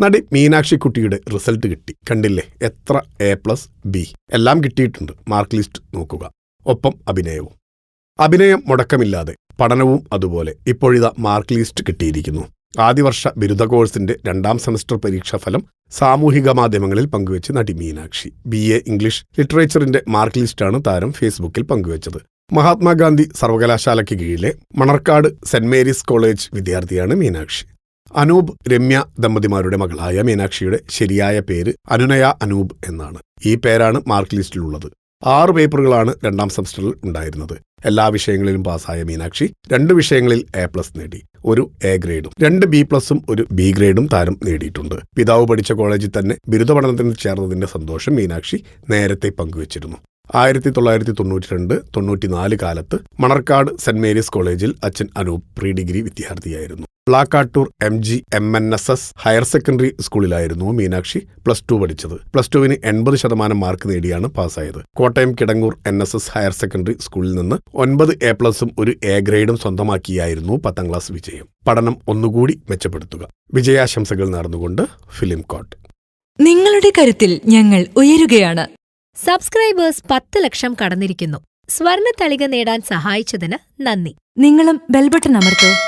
നടി മീനാക്ഷിക്കുട്ടിയുടെ റിസൾട്ട് കിട്ടി. കണ്ടില്ലേ? എത്ര എ പ്ലസ് ബി എല്ലാം കിട്ടിയിട്ടുണ്ട്. മാർക്ക് ലിസ്റ്റ് നോക്കുക. ഒപ്പം അഭിനയവും. അഭിനയം മുടക്കമില്ലാതെ പഠനവും അതുപോലെ. ഇപ്പോഴിതാ മാർക്ക് ലിസ്റ്റ് കിട്ടിയിരിക്കുന്നു. ആദ്യവർഷ ബിരുദ കോഴ്സിന്റെ രണ്ടാം സെമസ്റ്റർ പരീക്ഷാഫലം സാമൂഹിക മാധ്യമങ്ങളിൽ പങ്കുവച്ച് നടി മീനാക്ഷി. ബി എ ഇംഗ്ലീഷ് ലിറ്ററേച്ചറിന്റെ മാർക്ക് ലിസ്റ്റാണ് താരം ഫേസ്ബുക്കിൽ പങ്കുവച്ചത്. മഹാത്മാഗാന്ധി സർവകലാശാലയ്ക്ക് കീഴിലെ മണർക്കാട് സെന്റ് മേരീസ് കോളേജ് വിദ്യാർത്ഥിയാണ് മീനാക്ഷി. അനൂപ് രമ്യ ദമ്പതിമാരുടെ മകളായ മീനാക്ഷിയുടെ ശരിയായ പേര് അനുനയ അനൂപ് എന്നാണ്. ഈ പേരാണ് മാർക്ക് ലിസ്റ്റിലുള്ളത്. ആറ് പേപ്പറുകളാണ് രണ്ടാം സെമസ്റ്ററിൽ ഉണ്ടായിരുന്നത്. എല്ലാ വിഷയങ്ങളിലും പാസ്സായ മീനാക്ഷി രണ്ട് വിഷയങ്ങളിൽ എ പ്ലസ് നേടി. ഒരു എ ഗ്രേഡും രണ്ട് ബി പ്ലസും ഒരു ബി ഗ്രേഡും താരം നേടിയിട്ടുണ്ട്. പിതാവ് പഠിച്ച കോളേജിൽ തന്നെ ബിരുദ പഠനത്തിന് ചേർന്നതിന്റെ സന്തോഷം മീനാക്ഷി നേരത്തെ പങ്കുവച്ചിരുന്നു. ആയിരത്തി തൊള്ളായിരത്തി തൊണ്ണൂറ്റി രണ്ട് തൊണ്ണൂറ്റിനാല് കാലത്ത് മണർക്കാട് സെന്റ് മേരീസ് കോളേജിൽ അച്ഛൻ Anoop pre degree വിദ്യാർത്ഥിയായിരുന്നു. Plakkattoor M G M N S S higher secondary സ്കൂളിലായിരുന്നു മീനാക്ഷി പ്ലസ് ടു പഠിച്ചത്. പ്ലസ് ടുവിന് എൺപത് ശതമാനം മാർക്ക് നേടിയാണ് പാസ്സായത്. Kottayam Kidangoor N S S higher secondary സ്കൂളിൽ നിന്ന് ഒൻപത് എ പ്ലസും ഒരു എ ഗ്രേഡും സ്വന്തമാക്കിയായിരുന്നു പത്താം ക്ലാസ് വിജയം. പഠനം ഒന്നുകൂടി മെച്ചപ്പെടുത്തുക. വിജയാശംസകൾ നേർന്നുകൊണ്ട് ഫിലിം കോട്ട്. നിങ്ങളുടെ കരുത്തിൽ ഞങ്ങൾ ഉയരുകയാണ്. സബ്സ്ക്രൈബേഴ്സ് പത്ത് ലക്ഷം കടന്നിരിക്കുന്നു. സ്വർണ തളിക നേടാൻ സഹായിച്ചതിന് നന്ദി. നിങ്ങളും ബെൽബട്ടൺ അമർത്തോ.